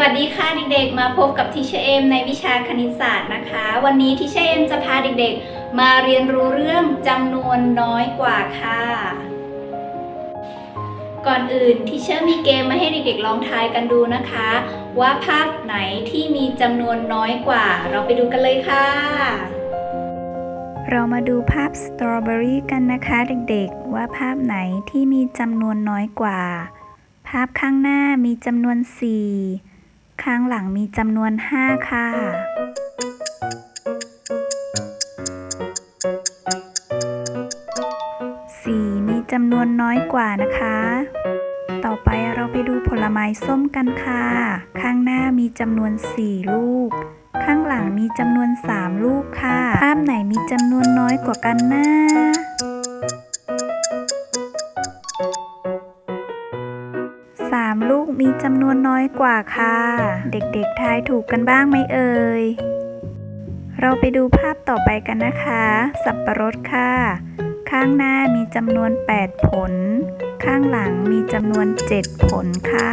วัสดีค่ะเด็กๆ มาพบกับทิเชเอมในวิชาคณิตศาสตร์นะคะ วันนี้ทิเชเอมจะพาเด็กๆ มาเรียนรู้เรื่องจำนวนน้อยกว่าค่ะ ก่อนอื่นทิเชอร์มีเกมมาให้เด็กๆลองทายกันดูนะคะ ว่าภาพไหนที่มีจำนวนน้อยกว่า เราไปดูกันเลยค่ะ เรามาดูภาพสตรอเบอรี่กันนะคะเด็กๆ ว่าภาพไหนที่มีจำนวนน้อยกว่า ภาพข้างหน้ามีจำนวน4 ข้างหลังมีจำนวน 5 ค่ะ 4 มีจำนวนน้อยกว่านะคะ ต่อไปเราไปดูผลไม้ส้มกันค่ะ ข้างหน้ามีจำนวน 4 ลูก ข้างหลังมีจำนวน 3 ลูกค่ะ ภาพไหนมีจำนวนน้อยกว่ากันนะ มีจำนวนน้อยกว่าค่ะ เด็กๆทายถูกกันบ้างไหมเอ่ย เราไปดูภาพต่อไปกันนะคะ สับประรดค่ะ ข้างหน้ามีจำนวน 8 ผล ข้างหลังมีจำนวน 7 ผลค่ะ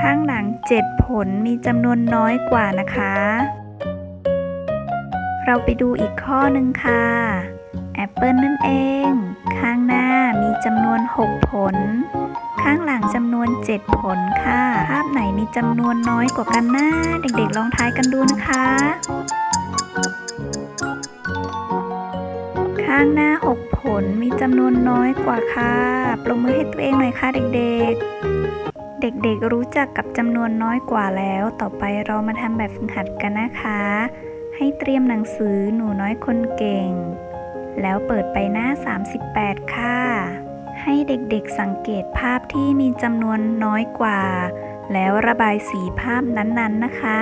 ข้างหลัง 7 ผลมีจำนวนน้อยกว่านะคะ เราไปดูอีกข้อหนึ่งค่ะ แอปเปิลนั่นเอง ข้างหน้ามีจำนวน 6 ผล ข้างหลังจำนวน 7 ผลค่ะ ภาพไหนมีจำนวนน้อยกว่ากันนะ เด็กๆลองทายกันดูนะคะ ข้างหน้า 6 ผลมีจำนวนน้อยกว่าค่ะ ปรบมือให้ตัวเองหน่อยค่ะเด็กๆเด็กๆ รู้จักกับจำนวนน้อยกว่าแล้ว ต่อไปเรามาทำแบบฝึกหัดกันนะคะ ให้เตรียมหนังสือหนูน้อยคนเก่ง แล้วเปิดไปหน้า 38 ค่ะ ให้เด็กๆสังเกตภาพที่มีจำนวนน้อยกว่า แล้วระบายสีภาพนั้นๆนะคะ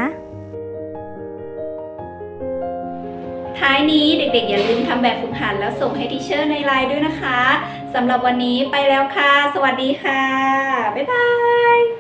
ท้ายนี้เด็กๆ อย่าลืมทำแบบฝึกหัดแล้วส่งให้ทิเชอร์ในไลน์ด้วยนะคะสำหรับวันนี้ไปแล้วค่ะ สวัสดีค่ะ บ๊ายบาย